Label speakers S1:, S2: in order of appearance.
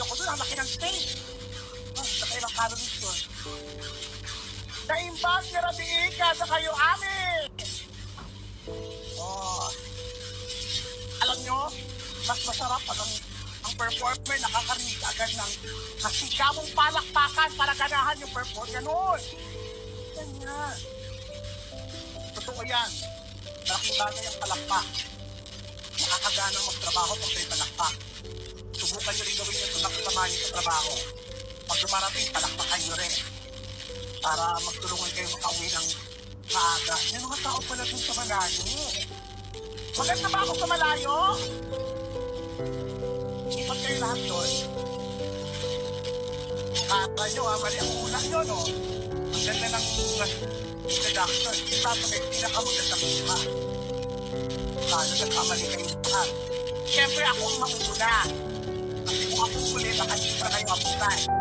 S1: kagad ako doon. Ang laki ng steak. Oh, nakailang calories yun. Naimbag ni Rabiika sa kayo amin. Oh. Alam nyo, mas masarap pag ang, ang performer nakakarinig agad ng kasikamong palakpakan para ganahan yung performer. Ganun. Ganyan. Totoo yan. Malaking bagay ang palakpak. Nakakagana magtrabaho pag may palakpak. Nyo sa trabaho. Pag dumarating, palakpakan nyo rin. Para magtulungan kayo makauwi ng maaga. May mga tao pala dun sa malayo. Maganda ba ako sa malayo? Ipat kayo lahat doon. Kata nyo ha, mali ang una nyo no. Ang ganda ng introduction. Isa sa may pinakamagandang iba. Lalo nagkamali kayo lahat. Siyempre ako ang mauna. makukuleta katika kayo mabukani